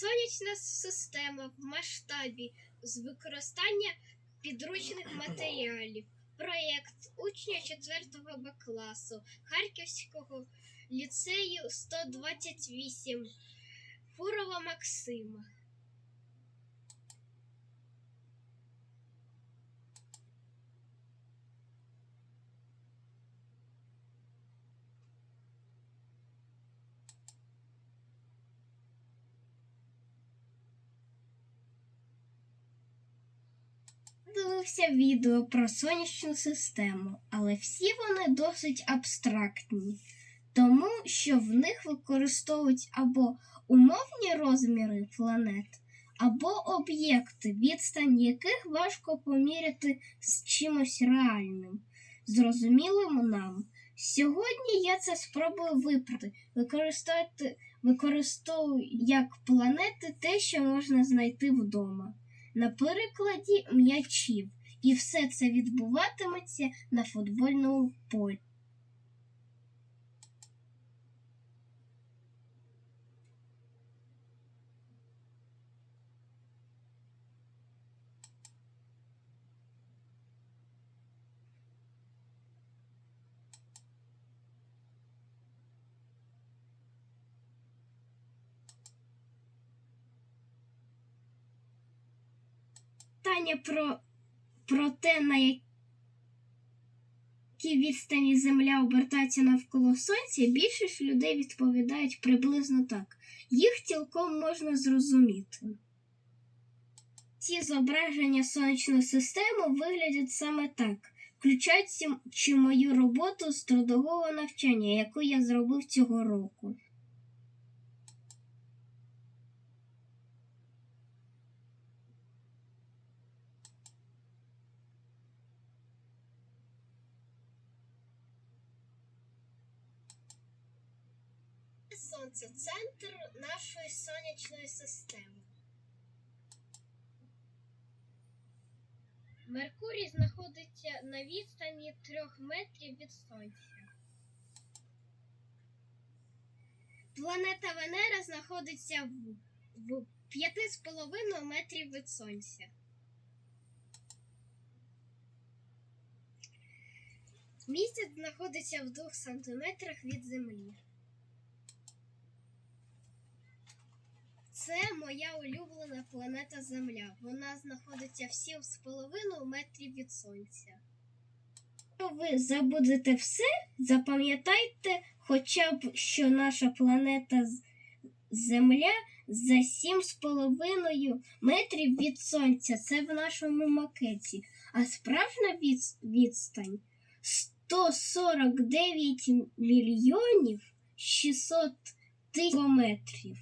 Сонячна система в масштабі з використання підручних матеріалів. Проєкт учня 4 Б класу Харківського ліцею 128 Фурова Максима. Дивився відео про сонячну систему, але всі вони досить абстрактні, тому що в них використовують або умовні розміри планет, або об'єкти, відстань яких важко поміряти з чимось реальним, зрозумілим нам. Сьогодні я це спробую виправити, використовувати використовую як планети те, що можна знайти вдома на перекладі м'ячів, і все це відбуватиметься на футбольному полі. Питання про, про те, на якій відстані Земля обертається навколо Сонця, більшість людей відповідають приблизно так. Їх цілком можна зрозуміти. Ці зображення сонячної системи виглядять саме так, включаючи мою роботу з трудового навчання, яку я зробив цього року. Сонце центр нашої сонячної системи. Меркурій знаходиться на відстані трьох метрів від Сонця. Планета Венера знаходиться в, в 5,5 метрів від Сонця. Місяць знаходиться в 2 сантиметрах від Землі. Це моя улюблена планета Земля. Вона знаходиться в 7,5 метрів від Сонця. Якщо ви забудете все, запам'ятайте хоча б, що наша планета Земля за 7,5 метрів від Сонця. Це в нашому макеті. А справжня від- відстань 149 мільйонів 600 тисяч кілометрів.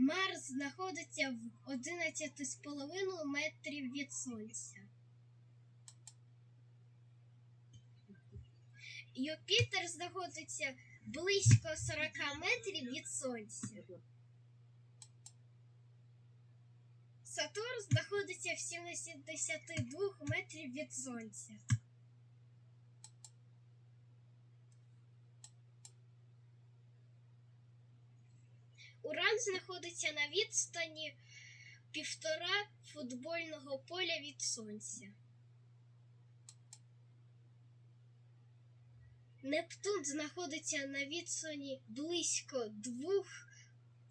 Марс знаходиться в 11,5 метрів від Сонця. Юпітер знаходиться близько 40 метрів від Сонця. Сатурн знаходиться в 72 метрів від Сонця. Уран знаходиться на відстані півтора футбольного поля від сонця. Нептун знаходиться на відстані близько двох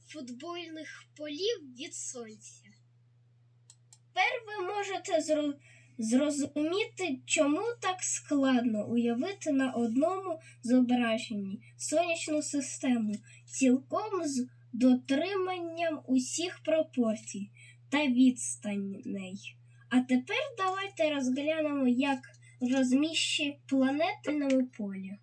футбольних полів від сонця. Тепер ви можете зро- зрозуміти, чому так складно уявити на одному зображенні сонячну систему цілком з дотриманням усіх пропорцій та відстаней. А тепер давайте розглянемо, як розміщені планети на полі.